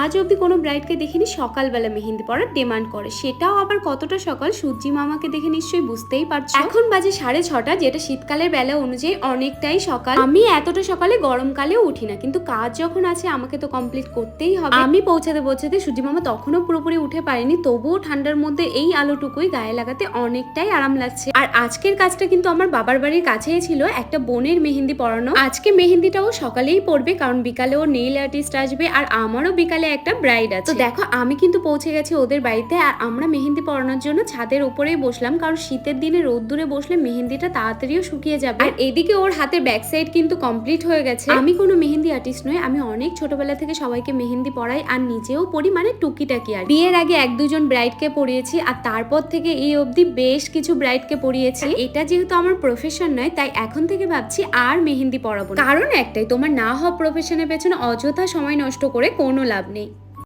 আজ অবধি কোনো ব্রাইডকে দেখিনি, সকালবেলা মেহেন্দি পরার ডিমান্ড করে। সেটাও আবার কতটা সকাল, সূর্যি মামাকে দেখে নিশ্চয়ই বুঝতেই পারছ। এখন বাজে সাড়ে ছটা, যেটা শীতকালের বেলা অনুযায়ী অনেকটাই সকাল। আমি এতটা সকালে গরমকালেও উঠি না, কিন্তু কাজ যখন আছে, আমাকে তো কমপ্লিট করতেই হবে। আমি পৌঁছাতে পৌঁছাতে সূর্যি মামা তখনও পুরোপুরি উঠে পারেনি, তবুও ঠান্ডার মধ্যে এই আলোটুকুই গায়ে লাগাতে অনেকটাই আরাম লাগছে। আর আজকের কাজটা কিন্তু আমার বাবার বাড়ির কাছেই ছিল, একটা বোনের মেহেন্দি পরানো। আজকে মেহেন্দিটাও সকালেই পড়বে কারণ বিকালে নেইল আর্টিস্ট আসবে, আর আমারও বিকালে একটা ব্রাইড আছে। তো দেখো আমি কিন্তু পৌঁছে গেছি ওদের বাড়িতে আর আমরা মেহেন্দি পরানোর জন্য ছাদের উপরেই বসলাম কারণ শীতের দিনে রোদ্দুরে বসলে মেহেন্দিটা তাড়াতাড়িও শুকিয়ে যাবে। আর এদিকে ওর হাতের ব্যাক সাইড কিন্তু কমপ্লিট হয়ে গেছে। আমি কোনো মেহেন্দি আর্টিস্ট নই আমি অনেক ছোটবেলা থেকে সবাইকে মেহেন্দি পড়াই আর নিজেও পড়ি মানে টুকিটাকি আর বিয়ের আগে এক দুজন ব্রাইডকে পড়িয়েছি আর তারপর থেকে এই অবধি বেশ কিছু ব্রাইডকে পড়িয়েছি এটা যেহেতু আমার প্রফেশন নয় তাই এখন থেকে ভাবছি আর মেহেন্দি পড়াবো কারণ একটাই তোমার না হওয়া প্রফেশনের পেছনে অযথা সময় নষ্ট করে কোনো লাভ নেই